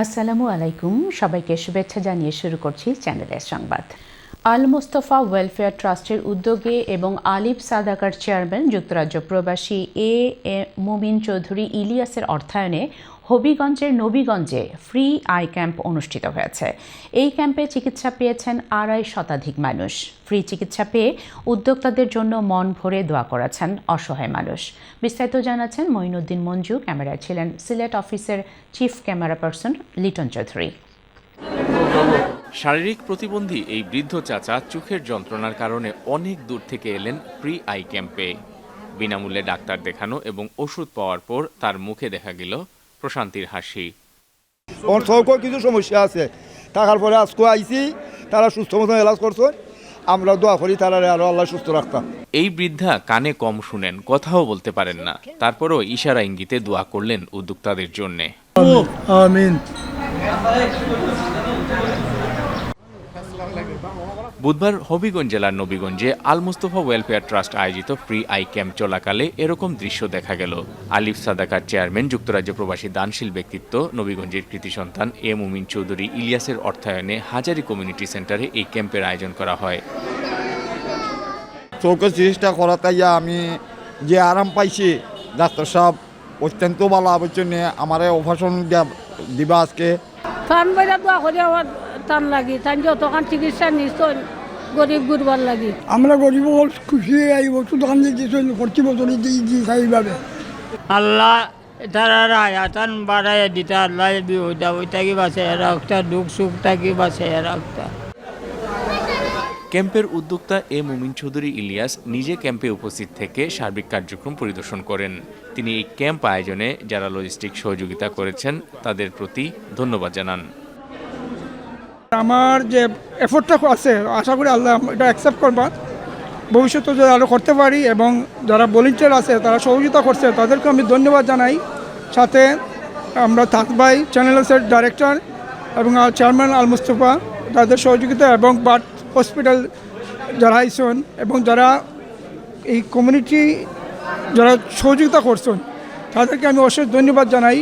আসসালামু আলাইকুম। সবাইকে শুভেচ্ছা জানিয়ে শুরু করছি চ্যানেলের সংবাদ। আল মোস্তফা ওয়েলফেয়ার ট্রাস্টের উদ্যোগে এবং আলিফ সাদাকার চেয়ারম্যান, যুক্তরাজ্য প্রবাসী এ এ মুমিন চৌধুরী ইলিয়াসের অর্থায়নে হবিগঞ্জের নবীগঞ্জে ফ্রি আই ক্যাম্প অনুষ্ঠিত হয়েছে। এই ক্যাম্পে চিকিৎসা পেয়েছেন আড়াই শতাধিক মানুষ। ফ্রি চিকিৎসা পেয়ে উদ্যোক্তাদের জন্য মন ভরে দোয়া করেছেন অসহায় মানুষ। বিস্তারিত জানাচ্ছেন মঈনুদ্দিন মঞ্জু, ক্যামেরায় ছিলেন সিলেট অফিসের chief camera person Liton Chowdhury. শারীরিক প্রতিবন্ধী এই বৃদ্ধ চাচা চোখের যন্ত্রণার কারণে অনেক দূর থেকে এলেন প্রি আই ক্যাম্পে। বিনামূল্যে ডাক্তার দেখানো এবং ওষুধ পাওয়ার পর তার মুখে দেখা গেল প্রশান্তির হাসি। ওর চৌকো কিছু সমস্যা আছে। থাকার পরে আজকে আইছি তারা সুস্থ মতন এলাজ করছে। আমরা দোয়া করি তারা আরও আল্লাহ সুস্থ রাখতাম। এই বৃদ্ধা কানে কম শুনেন কথাও বলতে পারেন না। তারপরও ইশারা ইঙ্গিতে দোয়া করলেন উদ্যোক্তাদের জন্যে। আমিন। বুধবার হবিগঞ্জ জেলার নবীগঞ্জে আল মুস্তফা ওয়েলফেয়ার ট্রাস্ট আয়োজিত ফ্রি আই ক্যাম্প চলাকালে এরকম দৃশ্য দেখা গেল। আলিফ সাদাকার চেয়ারম্যান যুক্তরাজ্য প্রবাসী দানশীল ব্যক্তিত্ব নবীগঞ্জের কৃতি সন্তান এ মুমিন চৌধুরী ইলিয়াসের অর্থায়নে হাজারি কমিউনিটি সেন্টারে এই ক্যাম্পের আয়োজন করা হয়। চৌকো চিকিৎসা করাতাইয়া আমি যে আরাম পাইছি ডাক্তার সাহেব অত্যন্ত ভালো নিয়ে আমার অপারেশন দিবা আজকে। ফান বাইরা দোয়া করি আমার। টান লাগি তাই যতক্ষণ চিকিৎসা নিশ্চয় গরিব গুরবার লাগি। আমরা গরিব খুশি এই ওষুধ দোকান দিয়েছেন প্রতি বছরই দিই দিই এইভাবে আল্লাহ তারা আয়াতান বাড়াইয়া দিতা আল্লাহ ওইটা ওইটা কি বাঁচে রাখতা দুঃখ সুখটা কি বাঁচে রাখতা ক্যাম্পের উদ্যোক্তা এ মুমিন চৌধুরী ইলিয়াস নিজে ক্যাম্পে উপস্থিত থেকে সার্বিক কার্যক্রম পরিদর্শন করেন। তিনি এই ক্যাম্প আয়োজনে যারা লজিস্টিক সহযোগিতা করেছেন তাদের প্রতি ধন্যবাদ জানান। আমার যে এফোর্টটা আছে, আশা করি আল্লাহ এটা অ্যাকসেপ্ট করবা ভবিষ্যতে যদি আরও করতে পারি এবং যারা ভলেন্টিয়ার আছে, তারা সহযোগিতা করছে তাদেরকে আমি ধন্যবাদ জানাই। সাথে আমরা থাকবাই চ্যানেলসের ডাইরেক্টর এবং চেয়ারম্যান আল মুস্তফা, তাদের সহযোগিতা এবং বাট হসপিটাল যারা আইসন এবং যারা এই কমিউনিটি যারা সহযোগিতা করছেন, তাদেরকে আমি অশেষ ধন্যবাদ জানাই।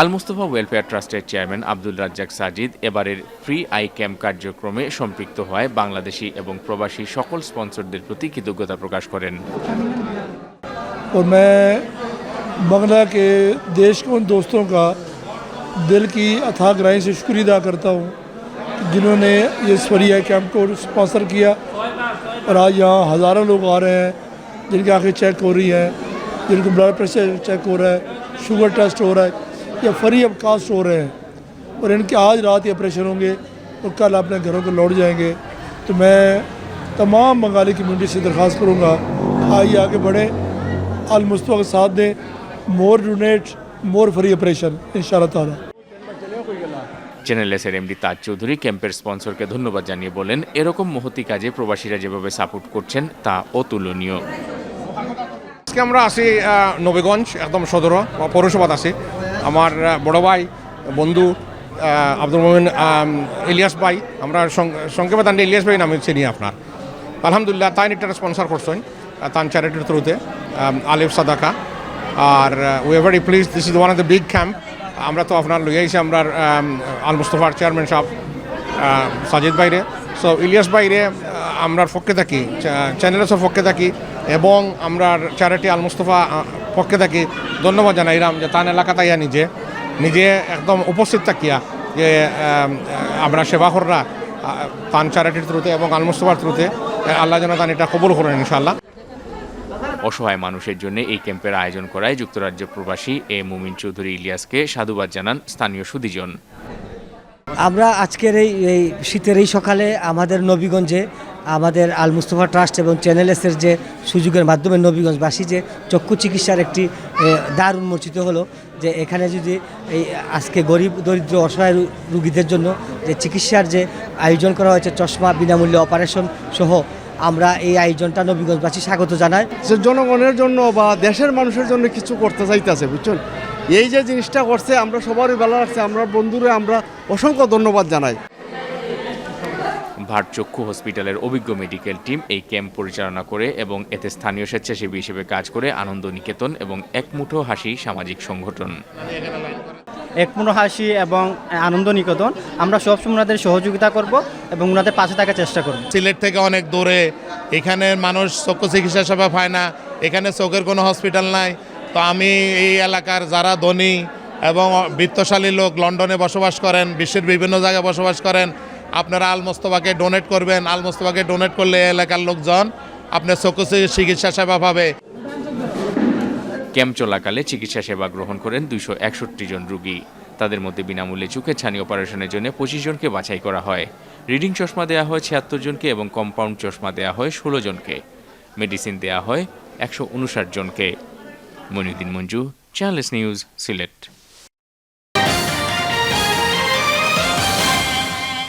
আল মুস্তফা ওয়েলফেয়ার ট্রাস্টের চেয়ারম্যান আব্দুল রাজ্জাক সাজিদ এবারের ফ্রি আই ক্যাম্প কার্যক্রমে সম্পৃক্ত হওয়ায় বাংলাদেশি এবং প্রবাসী সকল স্পন্সরদের প্রতি কৃতজ্ঞতা প্রকাশ করেন और मैं बंगला के देश के उन दोस्तों का दिल की अथाह गहराई से शुक्रिया अदा करता हूँ कि जिन्होंने ये स्वरिया कैंप को स्पॉन्सर किया और आज यहाँ हज़ारों लोग आ रहे हैं जिनकी आँखें चेक हो रही हैं जिनको ब्लड प्रेशर चेक हो रहा है शुगर टेस्ट हो रहा है या फ्री ऑफ कास्ट हो रहे हैं और इनके आज रात ही ऑपरेशन होंगे और कल अपने घरों को लौट जाएंगे तो मैं तमाम बंगाली कम्युनिटी से दरख्वास्त करूँगा आइए आगे बढ़ें अल मुस्तफ़ा का साथ दें more donate more free operation in ताला চ্যানেল এসের এমডি তাজ চৌধুরী ক্যাম্পের স্পন্সরকে ধন্যবাদ জানিয়ে বলেন এরকম মহতি কাজে প্রবাসীরা যেভাবে সাপোর্ট করছেন তা অতুলনীয় আজকে আমরা আছি আহ, নবীগঞ্জ একদম সদর পৌরসভাত আছি আমার বড় ভাই, বন্ধু আব্দুল মোমিন ইলিয়াস ভাই, আমরা সংক্ষেপে তান্ডে ইলিয়াস ভাই নামে চিনি আপনার। আলহামদুলিল্লাহ, তাই একটা স্পন্সর করছেন তান চ্যারিটির থ্রুতে আলিফ সাদাকা। আর we very please this is one of the big camp আমরা তো আপনার লই আইছি, আমরা আল মুস্তফার চেয়ারম্যান সাহেব সাজিদ বাইরে সো ইলিয়াস বাইরে আমরার পক্ষে থাকি চ্যানেলসের পক্ষে থাকি, এবং আমরা চ্যারিটি আল মুস্তফা পক্ষে থাকি। ধন্যবাদ জানাইলাম যে তান এলাকা তাইয়া নিজে। নিজে একদম উপস্থিত থাকিয়া যে আমরা সেবাখররা আহ, তান চ্যারিটির থ্রুতে এবং আল মুস্তফার থ্রুতে আল্লাহ যেন তান এটা কবুল করেন ইনশাল্লাহ অসহায় মানুষের জন্য এই ক্যাম্পের আয়োজন করায় যুক্তরাজ্য প্রবাসী এ মুমিন চৌধুরী ইলিয়াসকে সাধুবাদ জানান স্থানীয় সুদীজন। আমরা আজকের এই এই শীতের এই সকালে আমাদের নবীগঞ্জে আমাদের আল মুস্তফা ট্রাস্ট এবং চ্যানেল এসের যে সুযোগের মাধ্যমে নবীগঞ্জবাসী যে চক্ষু চিকিৎসার একটি দ্বার উন্মোচিত হলো, যে এখানে যদি এই আজকে গরিব, দরিদ্র, অসহায় রুগীদের জন্য যে চিকিৎসার যে আয়োজন করা হয়েছে, চশমা বিনামূল্যে অপারেশন সহ, আমরা এই আয়োজনটা নবীগঞ্জবাসী স্বাগত জানাই। যে জনগণের জন্য বা দেশের মানুষের জন্য কিছু করতে চাইতেছে, বুঝছেন? এই যে জিনিসটা করছে, আমরা সবারই ভালো লাগছে আমরা বন্ধুরা আমরা অসংখ্য ধন্যবাদ জানাই। ভাট চক্ষু হসপিটালের অভিজ্ঞ মেডিকেল টিম এই ক্যাম্প পরিচালনা করে এবং এতে স্থানীয় স্বেচ্ছাসেবী হিসেবে কাজ করে আনন্দ নিকেতন এবং একমুঠো হাসি সামাজিক সংগঠন। একমুঠো হাসি এবং আনন্দ নিকেতন। আমরা সবসময় ওনাদের সহযোগিতা করব এবং ওনাদের পাশে থাকার চেষ্টা করব। সিলেট থেকে অনেক দূরে। এখানের মানুষ চক্ষু চিকিৎসা সেবা পায় না। এখানে চোখের কোনো হসপিটাল নাই। তো আমি এই এলাকার যারা ধনী এবং বৃত্তশালী লোক লন্ডনে বসবাস করেন বিশ্বের বিভিন্ন জায়গায় বসবাস করেন আপনারা আল মোস্তফাকে ডোনেট করবেন। আল মোস্তফাকে ডোনেট করলে এলাকার লোকজন আপনার চক্ষু চিকিৎসা সেবা পাবে। ক্যাম্প চলাকালে চিকিৎসা সেবা গ্রহণ করেন দুইশো একষট্টি জন রোগী। তাদের মধ্যে বিনামূল্যে চোখের ছানি অপারেশনের জন্য পঁচিশ জনকে বাছাই করা হয়। রিডিং চশমা দেওয়া হয় ছিয়াত্তর জনকে এবং কম্পাউন্ড চশমা দেওয়া হয় ষোলো জনকে। মেডিসিন দেওয়া হয় একশো উনষাট জনকে। Moniuddin Monju channels news Sylhet.